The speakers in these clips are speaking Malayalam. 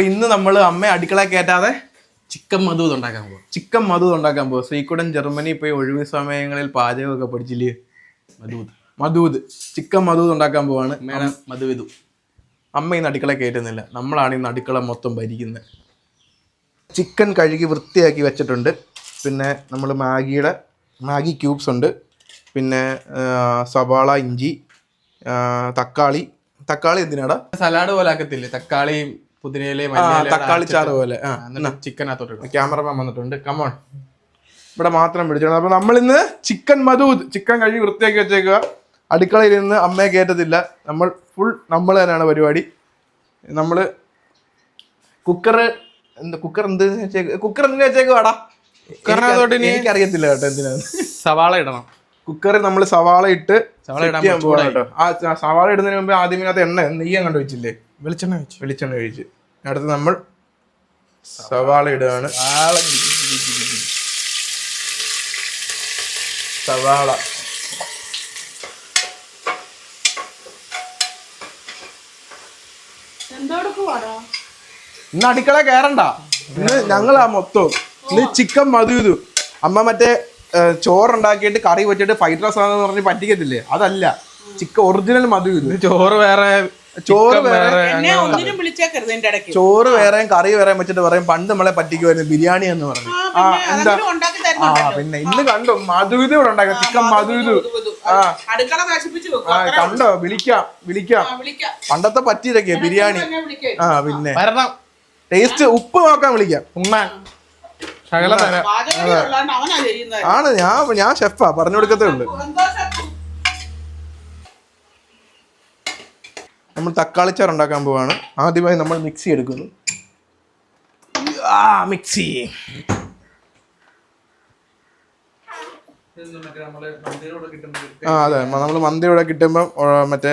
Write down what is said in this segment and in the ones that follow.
അപ്പൊ ഇന്ന് നമ്മൾ അമ്മ അടുക്കള കയറ്റാതെ ചിക്കൻ മധു ഉണ്ടാക്കാൻ പോകും ചിക്കൻ മധു ഉണ്ടാക്കാൻ പോകും ശ്രീകുടൻ ജർമ്മനി പോയി ഒഴിവ് സമയങ്ങളിൽ പാചകമൊക്കെ പഠിച്ചില്ലേ? മധൂത് മധൂത് ചിക്കൻ മധൂത് ഉണ്ടാക്കാൻ പോവാണ്. മേഡം മധുവിധു അമ്മ ഇന്ന് അടുക്കള കയറ്റുന്നില്ല. നമ്മളാണ് ഇന്ന് അടുക്കള മൊത്തം ഭരിക്കുന്നത്. ചിക്കൻ കഴുകി വൃത്തിയാക്കി വെച്ചിട്ടുണ്ട്. പിന്നെ നമ്മൾ മാഗിയുടെ മാഗി ക്യൂബ്സ് ഉണ്ട്. പിന്നെ സവാള ഇഞ്ചി തക്കാളി. തക്കാളി എന്തിനാടാ? സലാഡ് പോലെ ആക്കത്തില്ലേ? തക്കാളിയും പുതിനയിലയും ആ, തക്കാളി ചാറ് പോലെ. ചിക്കനകത്തോട്ട് ക്യാമറമാൻ വന്നിട്ടുണ്ട്. കമോൺ ഇവിടെ മാത്രം പിടിച്ചോണം അപ്പൊ നമ്മൾ ഇന്ന് ചിക്കൻ മധൂദ് ചിക്കൻ കഴുകി വൃത്തിയാക്കി വെച്ചേക്കുക. അടുക്കളയിൽ നിന്ന് അമ്മയെ കയറ്റത്തില്ല നമ്മൾ ഫുൾ നമ്മൾ തന്നെയാണ് പരിപാടി. നമ്മൾ കുക്കർ എന്താ കുക്കർ എന്ത് കുക്കർ എന്തിനാ വെച്ചേക്ക് വാടാ കുക്കറിനകത്തോട്ട് എനിക്ക് എനിക്കറിയത്തില്ല കേട്ടോ എന്തിനാണ് സവാള ഇടണം. കുക്കറിൽ നമ്മൾ സവാള ഇട്ട് സവാള ഇടാൻ പോകണം കേട്ടോ. ആ ആ സവാള ഇടുന്നതിന് മുമ്പ് ആദ്യം ഇതിനകത്ത് എണ്ണ നെയ്യം കണ്ടു വെച്ചില്ലേ? വെളിച്ചെണ്ണ ഒഴിച്ച്. വെളിച്ചെണ്ണ ഒഴിച്ച്. അടുത്ത് നമ്മൾ സവാള ഇടുകയാണ്. സവാള. ഇന്ന് അടുക്കള കയറണ്ട ഇന്ന് ഞങ്ങളാ മൊത്തം ഇന്ന് ചിക്കൻ മധു ഇത് അമ്മ മറ്റേ ചോറുണ്ടാക്കിയിട്ട് കറി വെച്ചിട്ട് ഫ്രൈഡ് റൈസ് ആണെന്ന് പറഞ്ഞ് പറ്റിക്കത്തില്ലേ? അതല്ല. ചിക്കൻ ഒറിജിനൽ മധു ഇത്. ചോറ് വേറെ ചോറ് വേറെ എന്നെ ഒന്നിനും വിളിച്ചേക്കരുത് എന്റെ ഇടയ്ക്ക്. ചോറ് വേറെ കറി വേറെയും വെച്ചിട്ട് പറയും പണ്ട് നമ്മളെ പറ്റിക്കുമായിരുന്നു ബിരിയാണി എന്ന് പറഞ്ഞു. ആ, ആ പിന്നെ എന്താ? ആ പിന്നെ ഇന്ന് കണ്ടു മധുവിധ ഇവിടെ ഉണ്ടാക്കാം ചിക്കൻ മധുവിധ. ആ. കണ്ടോ? വിളിക്കാം വിളിക്കാം. പണ്ടത്തെ പറ്റിയതൊക്കെ ബിരിയാണി. ആ പിന്നെ. വരണം. ടേസ്റ്റ് ഉപ്പ് നോക്കാൻ വിളിക്കാം. ഉണ്ണാൻ ശകലം ആണ് ഞാൻ ഞാൻ ഷെഫാ പറഞ്ഞു കൊടുക്കത്തേ ഉള്ളു എന്തോ ശബ്ദം. നമ്മൾ തക്കാളി ചാർ ഉണ്ടാക്കാൻ പോവാണ്. ആദ്യമായി നമ്മൾ മിക്സി എടുക്കുന്നു. ആ മിക്സി. ആ അതെ. നമ്മൾ മന്തി ഇവിടെ കിട്ടുമ്പോൾ മറ്റേ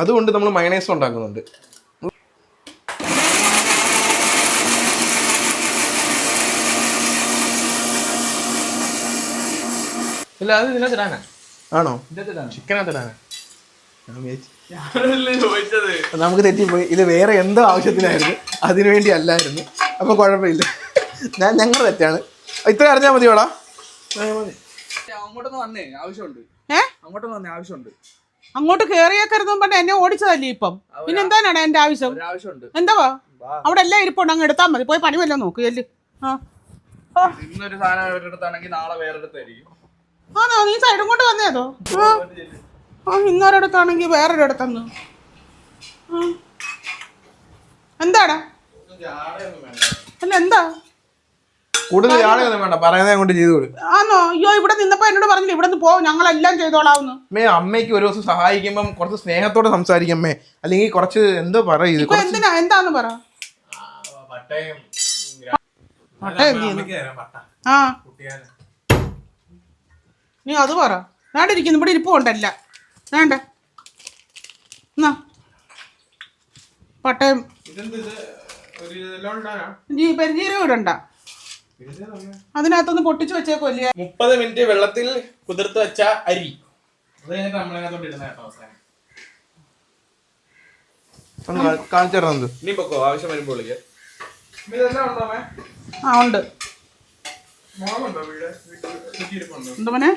അതുകൊണ്ട് നമ്മൾ മയണൈസ് ഉണ്ടാക്കുന്നുണ്ട്. ഇല്ല അത് ആണോ? ചിക്കനാ തരാനാ വിചാരിച്ചു. നമുക്ക് തെറ്റിപ്പോയി. ഇത് വേറെ എന്തോ ആവശ്യത്തിനായിരുന്നു. അതിനു വേണ്ടി അല്ലായിരുന്നു അപ്പൊ കുഴപ്പമില്ല. ഞാൻ ഞങ്ങൾ തെറ്റാണ്. ഇത്ര അറിഞ്ഞാൽ മതിയോടാ? അങ്ങോട്ടൊന്ന് വന്നേ. ആവശ്യമുണ്ട്. ഏ? അങ്ങോട്ടൊന്ന് ആവശ്യമുണ്ട്. അങ്ങോട്ട് കേറിയേക്കരുതും പറഞ്ഞ എന്നെ ഓടിച്ചതല്ലേ ഇപ്പം? പിന്നെ എന്താണ് എന്റെ ആവശ്യം? എന്താ എന്താവാ? അവിടെ എല്ലാം ഇരിപ്പുണ്ട്. അങ്ങ് എടുത്താൽ മതി. പോയി പണി വല്ലതും നോക്ക് ചെല്ല്. ആ. ഇന്നൊരു സാധനം നാളെ ആണോ നീ സൈഡും കൊണ്ട് വന്നേതോ ആ ഇന്നൊരിടത്താണെങ്കിൽ വേറൊരിടത്തന്ന്. എന്താടാ? അല്ല എന്താ? കൂടുതൽ ആളുകളൊന്നും വേണ്ട പറയുന്നത് കൊണ്ട് ചെയ്തു കൊടുക്കും ആന്നോ? അയ്യോ ഇവിടെ നിന്നപ്പോ എന്നോട് പറഞ്ഞില്ല ഇവിടെ നിന്ന് പോവും ഞങ്ങളെല്ലാം ചെയ്തോളാവുന്നു. മേ അമ്മയ്ക്ക് ഒരു ദിവസം സഹായിക്കുമ്പം കുറച്ച് സ്നേഹത്തോടെ സംസാരിക്കമ്മേ അല്ലെങ്കിൽ കുറച്ച് എന്തോ പറയും ഇപ്പൊ എന്തിനാ? എന്താന്ന് പറ. പട്ട എന്ത് ചെയ്യുന്നു? ആ. നീ അത് പറ. നാടിരിക്കുന്നു ഇരിക്കുന്നു ഇവിടെ ഇരിപ്പ് കൊണ്ടല്ല വേണ്ട. എന്നാ. പട്ടയം. ഇടണ്ട. അതിനകത്തൊന്ന് പൊട്ടിച്ചു വെച്ചേക്കല്ലേ മുപ്പത് മിനിറ്റ് വെള്ളത്തിൽ കുതിർത്ത് വെച്ച അരി. കാണിച്ചു ഇനി പൊക്കോ? ആവശ്യം വരുമ്പോൾ ആ ഉണ്ട്. എന്താ മോനെ?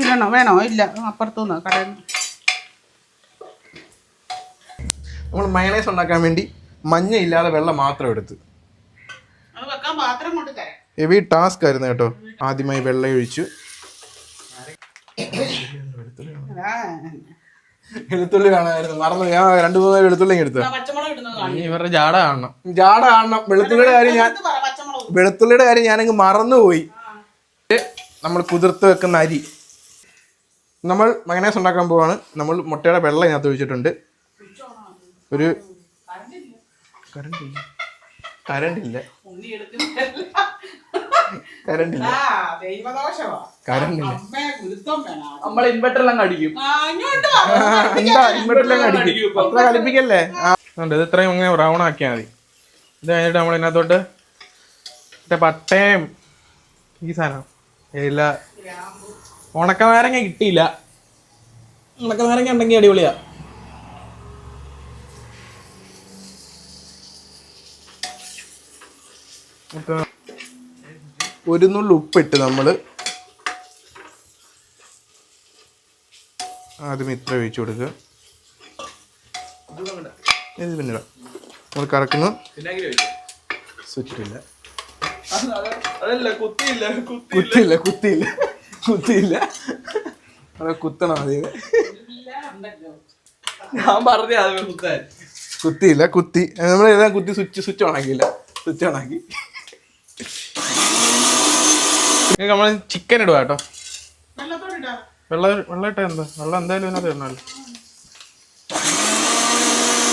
ഇടണോ വേണോ? ഇല്ല അപ്പുറത്തുനിന്ന് കടയിൽ നിന്ന്. നമ്മൾ മയണൈസ് ഉണ്ടാക്കാൻ വേണ്ടി മഞ്ഞ ഇല്ലാതെ വെള്ളം മാത്രം എടുത്ത്. അത് വെക്കാൻ പാത്രം കൊണ്ട് തരാം. ഹെവി ടാസ്ക് ആയിരുന്നു കേട്ടോ. ആദ്യമായി വെള്ളം ഒഴിച്ചു. വെളുത്തുള്ളി കാണാമായിരുന്നു മറന്നു. ഞാൻ രണ്ടു മൂന്ന് വെളുത്തുള്ളി എടുത്തു. ഇവരുടെ ജാട കാണണം. ജാട കാണണം. വെളുത്തുള്ളിയുടെ കാര്യം ഞാൻ വെളുത്തുള്ളിയുടെ കാര്യം ഞാനങ്ങ് മറന്നുപോയി. നമ്മൾ കുതിർത്ത് വെക്കുന്ന അരി. നമ്മൾ മയണൈസ് ഉണ്ടാക്കാൻ പോവാണ്. നമ്മൾ മുട്ടയുടെ വെള്ളം ഇതിനകത്ത് ഒഴിച്ചിട്ടുണ്ട്. ഒരു കറണ്ട് ഇല്ല കറണ്ട് ഇല്ല കറണ്ട് ഇല്ല ആ ദൈവദോഷമാ കറണ്ട് ഇല്ല അമ്മേ ഗുരുത്വം വേണം. നമ്മൾ ഇൻവെർട്ടറെല്ലാം അടിക്കും. എന്താ ഇങ്ങോട്ടെല്ലാം അടിക്കും? അത്ര കളിപ്പിക്കല്ലേ? ആ. ഇത് ഇത്രയും ഇങ്ങനെ ബ്രൗൺ ആക്കിയാൽ മതി. ഇത് കഴിഞ്ഞിട്ട് നമ്മൾ ഇതിനകത്തോട്ട് മറ്റേ പട്ടയം ഈ സാധനം. ഇല്ല. ഉണക്കനാരങ്ങ കിട്ടിയില്ല. ഉണക്കനാരങ്ങ ഉണ്ടെങ്കിൽ അടിപൊളിയാ. ഒരു നുള്ളി ഉപ്പിട്ട് നമ്മൾ ആദ്യം ഇത്ര ഒഴിച്ചു കൊടുക്കുക. ഇത് പിന്നിടാം നമ്മൾ കറക്കുന്നു. സ്വിച്ചിട്ടില്ല അതല്ല കുത്തിയില്ല കുത്തി കുത്തിയില്ല കുത്തിയില്ല. കുത്തിയില്ല. അത് കുത്തണം ആദ്യം. ഞാൻ പറഞ്ഞ അത് കുത്താൻ. കുത്തിയില്ല കുത്തി. നമ്മൾ ഏതാ കുത്തി സ്വിച്ച് സ്വിച്ച് ഓണാക്കിയില്ല സ്വിച്ച് ഓണാക്കി നമ്മൾ ചിക്കൻ ഇടുക കേട്ടോ. വെള്ളം വെള്ളം ഇട്ട എന്താ? വെള്ളം എന്തായാലും ഇതിനകത്ത് ഇടണല്ലോ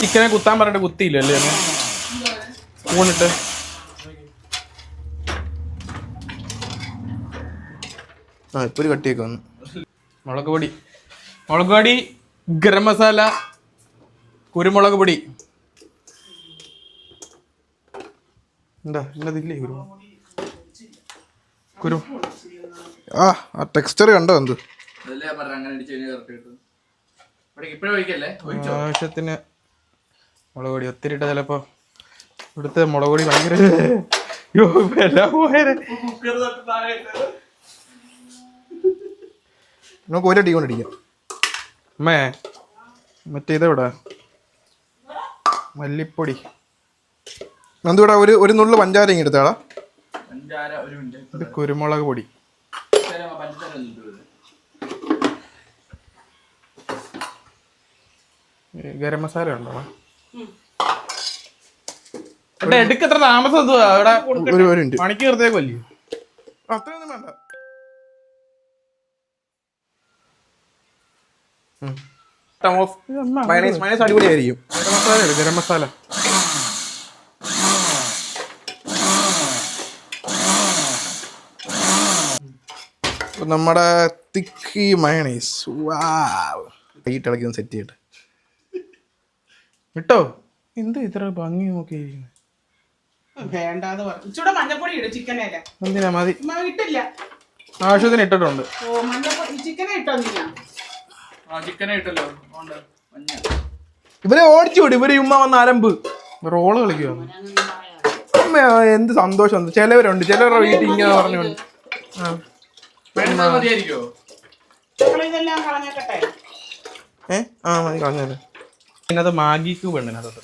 ചിക്കനെ കുത്താൻ പറഞ്ഞിട്ട് കുത്തിയില്ല അല്ലേ സ്പൂണിട്ട് ആ ഇപ്പൊ ഒരു കട്ടിയൊക്കെ വന്നു. മുളക് പൊടി. മുളക് പൊടി ഗരം മസാല കുരുമുളക് പൊടി. എന്താ? എന്നതില്ലേ കുരു കുരു ആ ആ ടെക്സ്ചർ കണ്ടോ എന്ത്? അതല്ലേ ഞാൻ അങ്ങനെ അടിച്ചു കഴിഞ്ഞാൽ കറക്റ്റ് ഇവിടെ ഇപ്പഴും ഒഴിക്കല്ലേ? ആവശ്യത്തിന് മുളക് പൊടി. ഒത്തിരി ഇട്ട ചിലപ്പോ ഇവിടുത്തെ മുളക് പൊടി ഭയങ്കര എല്ലാം പോയത്. നമുക്ക് ഒരു ടീ കൊണ്ടടിക്കാം അമ്മേ മറ്റേ ഇതെവിടെ മല്ലിപ്പൊടി. നന്ദൂടാ ഒരു ഒരു നുള്ളു പഞ്ചാര ഇങ്ങ് എടുത്താടാ ഇത് കുരുമുളക് പൊടി. ഗരം മസാല ഉണ്ടോ? എടാ എടുക്കത്ര താമസം എന്തുവാ? അവിടെ ഒരു ഒരു മിനിറ്റ്. മണിക്ക് വെറുതെ കൊല്ലി അത്രയൊന്നും വേണ്ട. മൈനസ് മൈനസ് അടിപൊളിയായിരിക്കും. ഗരം മസാല ഗരം നമ്മുടെ തിക്കി മയണൈസ് ഇളക്കി സെറ്റ് ചെയ്യട്ടെ. വിട്ടോ? എന്ത് ഇത്ര ഭംഗി നോക്കിയിരിക്കുന്നത് വേണ്ടാന്ന് പറഞ്ഞു ഇച്ചിരി മഞ്ഞപ്പൊടി ഇടും ചിക്കനേല എന്തിനാ മതി? ഇട്ടില്ല. ആവശ്യത്തിന് ഇട്ടിട്ടുണ്ട്. ഓ മഞ്ഞപ്പൊടി ചിക്കനെ ഇട്ടോ ഇവരെ ഓടിച്ചു വിടും ഇവർ ഉമ്മ വന്ന അരമ്പ് റോൾ കളിക്കുവാണ് അമ്മ എന്ത് സന്തോഷം ചിലവരുണ്ട് ചിലവരുടെ വീട്ടിൽ ഇങ്ങനെ പറഞ്ഞോണ്ട് ഏ? ആ മതി കളഞ്ഞത് ഇതിനകത്ത് മാഗി ക്യൂബ് ഉണ്ട് ഇതിനകത്ത്.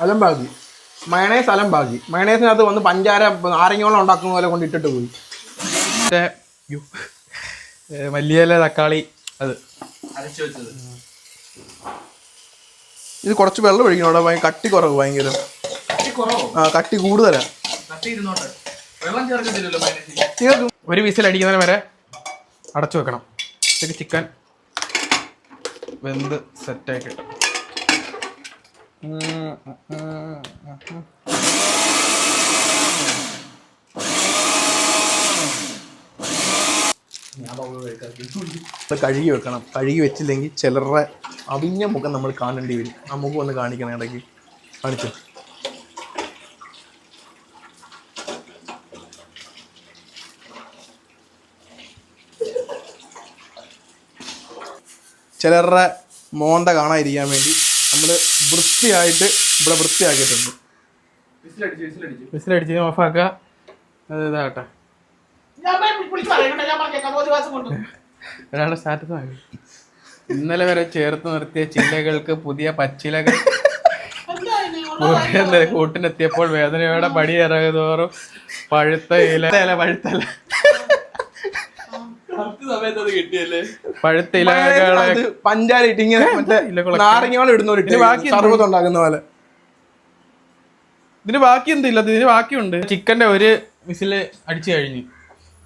അലമ്പാകി മയണേസ് അലമ്പാകി മയണേസിനകത്ത് വന്ന് പഞ്ചാര നാരങ്ങോളം ഉണ്ടാക്കുന്ന പോലെ കൊണ്ട് ഇട്ടിട്ട് പോയി. മറ്റേ വലിയ മല്ലിയില തക്കാളി അത്. അരച്ചു വെച്ചത്. ഇത് കുറച്ച് വെള്ളം ഒഴിക്കണം അവിടെ ഭയങ്കര കട്ടി കുറവ് ഭയങ്കര. കട്ടി കുറവോ? ആ കട്ടി കൂടുതലാ. കട്ടി ഇരുന്നോട്ടെ. വെള്ളം ചേർക്കത്തില്ലല്ലോ ഒരു വിസിൽ അടിക്കുന്നതിന് വരെ അടച്ചു വെക്കണം. ഇതൊക്കെ ചിക്കൻ വെന്ത് സെറ്റായി കിട്ടും ഇത് കഴുകി വെക്കണം. കഴുകി വെച്ചില്ലെങ്കിൽ ചിലരുടെ അവിഞ്ഞ മുഖം നമ്മൾ കാണേണ്ടി വരും. ആ മുഖം ഒന്ന് കാണിക്കണം ഇടയ്ക്ക് കാണിച്ചു? ചിലരുടെ മോണ്ട കാണാതിരിക്കാൻ വേണ്ടി നമ്മൾ വൃത്തിയായിട്ട് ഇവിടെ വൃത്തിയാക്കിയിട്ടുണ്ട്. ഓഫാക്കാം വിസിലടിച്ചു. വിസിലടിച്ച് ഓഫാക്കുക. അത് ഇതാകട്ടെ. ഞാൻ ഒരാളുടെ സ്റ്റാറ്റസ് ആയി? ഇന്നലെ വരെ ചേർത്ത് നിർത്തിയ ചില്ലകൾക്ക് പുതിയ പച്ചിലകൾ. കൂട്ടിനെത്തിയപ്പോൾ വേദനയോടെ പടി ഇറങ്ങുതോറും പഴുത്ത ഇല ഇല പഴുത്ത ഇല. കറക്റ്റ് കിട്ടിയല്ലേ? പഴുത്ത ഇലകളെ അത് പഞ്ചാര ഇങ്ങനെ മറ്റേ. ഇടുന്ന ഒരു ബാക്കി എന്ത്? സർവത് ഉണ്ടാക്കുന്ന പോലെ. ഇതിന് ബാക്കി എന്തില്ല? ഇതിന് ബാക്കിയുണ്ട്. ചിക്കന്റെ ഒരു മിസിൽ അടിച്ചു കഴിഞ്ഞു.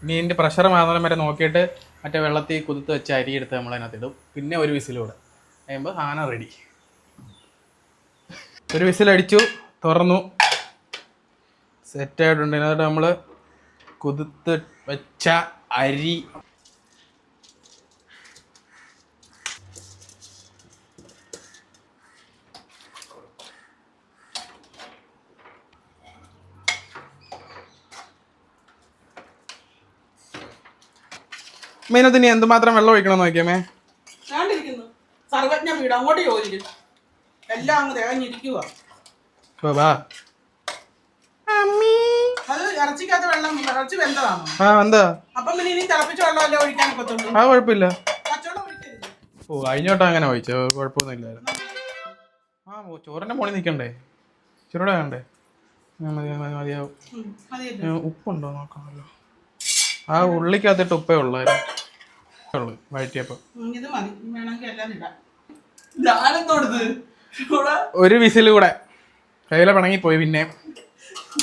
ഇതിന്റെ പ്രഷർ മാറുന്ന വരെ നോക്കിയിട്ട് മറ്റേ വെള്ളത്തിൽ കുതിർത്ത് വെച്ച് അരി എടുത്ത് നമ്മൾ അതിനകത്ത് ഇടും. പിന്നെ ഒരു വിസിലൂടെ. കഴിയുമ്പോൾ സാധനം റെഡി ഒരു വിസിലടിച്ചു തുറന്നു. സെറ്റായിട്ടുണ്ട് ഇതിനകത്ത് നമ്മൾ കുതിർത്ത് വെച്ച അരി മീനത്തിന് എന്തുമാത്രം വെള്ളം ഒഴിക്കണം നോക്കിയാമേ ഞാണ്ടിരിക്കുന്നു സർവജ്ഞ വീട് അങ്ങോട്ട് ചോദിക്കും. എല്ലാം അങ്ങ് തികഞ്ഞിരിക്കുക ഇപ്പൊ വാ. അത് ഇറച്ചിക്കകത്ത് വെള്ളം ഇറച്ചി വെന്തതാണോ? ആ എന്താ അപ്പം പിന്നെ ഇനി തിളപ്പിച്ച വെള്ളമല്ലേ ഒഴിക്കാൻ ഒക്കത്തുള്ളൂ? ആ കുഴപ്പമില്ല പച്ചവെള്ളം ഒഴിക്കരുത്. ഓ കഴിഞ്ഞോട്ടം അങ്ങനെ വായിച്ചോ കുഴപ്പമൊന്നുമില്ലായിരുന്നു. ആ ഓ, ചോറിന്റെ മോളിൽ നിൽക്കണ്ടേ? ചോറോടെ വേണ്ടേ? മതിയാവും. ഉപ്പുണ്ടോ നോക്കണമല്ലോ ആ ഉള്ളിക്കകത്തിട്ട് ഉപ്പേ ഉള്ളായിരുന്നു ഉള്ളു വഴറ്റിയപ്പോൾ ഉം, ഇത് മതി. വേണമെങ്കിൽ എല്ലാം ഇടാം. ഒരു വിസിൽ കൂടെ. കയ്യിലെ പിണങ്ങി പോയി പിന്നെ.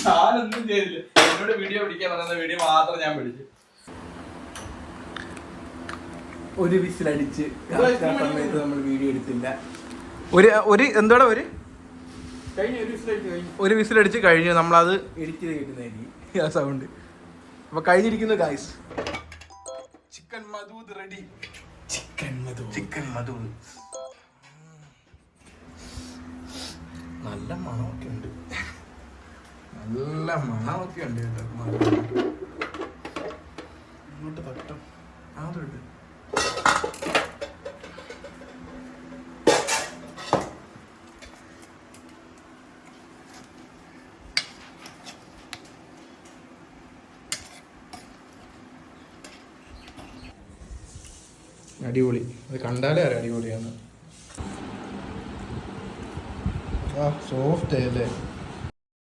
ഞാനൊന്നും ചെയ്തില്ല. എന്നോട് വീഡിയോ പിടിക്കാൻ പറയുന്ന വീഡിയോ മാത്രം ഞാൻ പിടിച്ചു. ഒരു വിസിലടിച്ച് സമയത്ത് നമ്മൾ വീഡിയോ എടുത്തില്ല. ഒരു ഒരു എന്തോടെ ഒരു? കഴിഞ്ഞ ഒരു വിസിൽ കഴിഞ്ഞു. ഒരു വിസിലടിച്ച് കഴിഞ്ഞു. നമ്മളത് എഡിറ്റ് ചെയ്ത് കിട്ടുന്നതായിരിക്കും. ആ സൗണ്ട് അപ്പൊ കഴിഞ്ഞിരിക്കുന്നു ഗായ്സ് ചിക്കൻ മധൂത് റെഡി ചിക്കൻ മധു ചിക്കൻ മധൂത് നല്ല മണമൊക്കെ ഉണ്ട്. നല്ല മണമൊക്കെ ഉണ്ട് കേട്ടോ ഇങ്ങോട്ട് തട്ടും അതുണ്ട്. അടിപൊളി. അത് കണ്ടാലേ അറിയാം അടിപൊളിയാണ് ആ സോഫ്റ്റ് അല്ലേ